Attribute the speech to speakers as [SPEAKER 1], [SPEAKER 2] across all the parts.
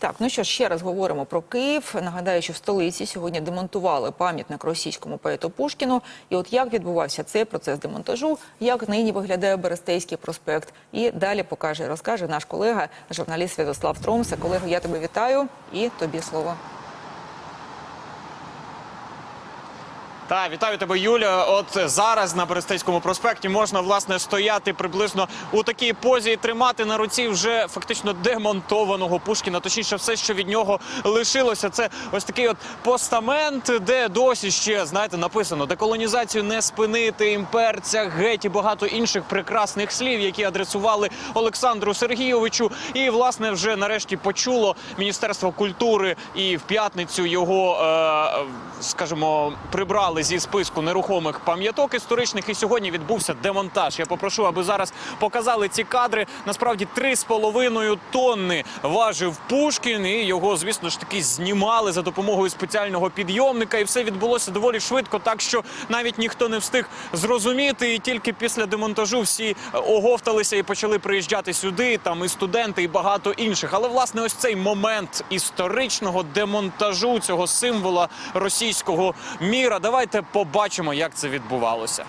[SPEAKER 1] Так, ну що ж, ще раз говоримо про Київ. Нагадаю, що в столиці сьогодні демонтували пам'ятник російському поету Пушкіну. І от як відбувався цей процес демонтажу, як нині виглядає Берестейський проспект. І далі покаже, розкаже наш колега, журналіст Святослав Тромса. Колего, я тебе вітаю і тобі слово.
[SPEAKER 2] Та вітаю тебе, Юля. От зараз на Берестейському проспекті можна власне стояти приблизно у такій позі і тримати на руці вже фактично демонтованого Пушкіна. Точніше, все, що від нього лишилося, це ось такий от постамент, де досі ще знаєте написано деколонізацію не спинити, імперця, геть і багато інших прекрасних слів, які адресували Олександру Сергійовичу. І власне вже нарешті почуло Міністерство культури і в п'ятницю його, е, скажімо, прибрали зі списку нерухомих пам'яток історичних. І сьогодні відбувся демонтаж. Я попрошу, аби зараз показали ці кадри. Насправді 3,5 тонни важив Пушкін, і його, звісно ж таки, знімали за допомогою спеціального підйомника. І все відбулося доволі швидко, так що навіть ніхто не встиг зрозуміти. І тільки після демонтажу всі е, оговталися і почали приїжджати сюди. Там і студенти, і багато інших. Але власне, ось цей момент історичного демонтажу цього символа російського міра. Давайте побачимо, як це відбувалося.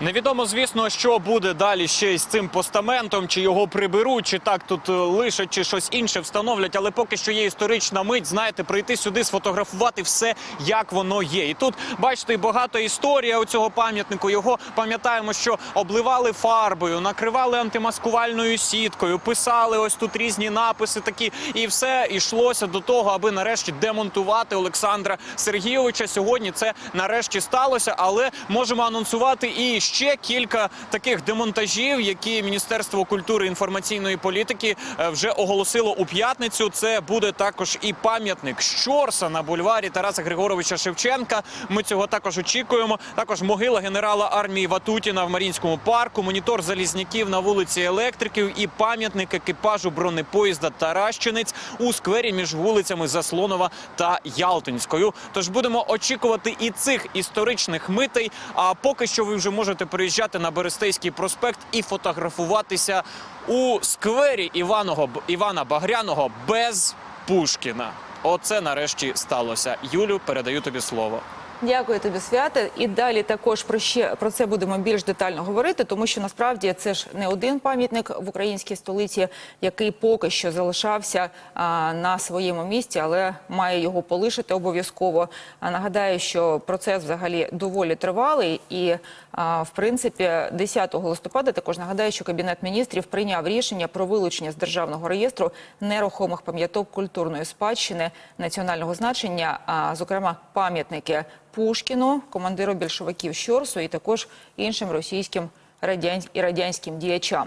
[SPEAKER 2] Невідомо, звісно, що буде далі ще з цим постаментом, чи його приберуть, чи так тут е, лишать, чи щось інше встановлять. Але поки що є історична мить, знаєте, прийти сюди, сфотографувати все, як воно є. І тут бачите, багато історія у цього пам'ятнику. Його пам'ятаємо, що обливали фарбою, накривали антимаскувальною сіткою, писали ось тут різні написи такі, і все йшлося до того, аби нарешті демонтувати Олександра Сергійовича. Сьогодні це нарешті сталося, але можемо анонсувати і ще кілька таких демонтажів, які Міністерство культури і інформаційної політики е, вже оголосило у п'ятницю. Це буде також і пам'ятник Щорса на бульварі Тараса Григоровича Шевченка. Ми цього також очікуємо. Також могила генерала армії Ватутіна в Марінському парку, монітор залізняків на вулиці Електриків і пам'ятник екіпажу бронепоїзда Таращинець у сквері між вулицями Заслонова та Ялтинською. Тож будемо очікувати і цих історичних митей. А поки що ви вже можете приїжджати на Берестейський проспект і фотографуватися у сквері Іваного Івана Багряного без Пушкіна. Оце нарешті сталося. Юлю, передаю тобі слово.
[SPEAKER 1] Дякую тобі, святе. І далі також про ще про це будемо більш детально говорити, тому що насправді це ж не один пам'ятник в українській столиці, який поки що залишався а, на своєму місці, але має його полишити обов'язково. А нагадаю, що процес взагалі доволі тривалий, і а, в принципі, 10 листопада також нагадаю, що кабінет міністрів прийняв рішення про вилучення з державного реєстру нерухомих пам'яток культурної спадщини національного значення, а зокрема пам'ятники. Пушкіну, командиру більшовиків Щорсу і також іншим російським радянсь- і радянським діячам.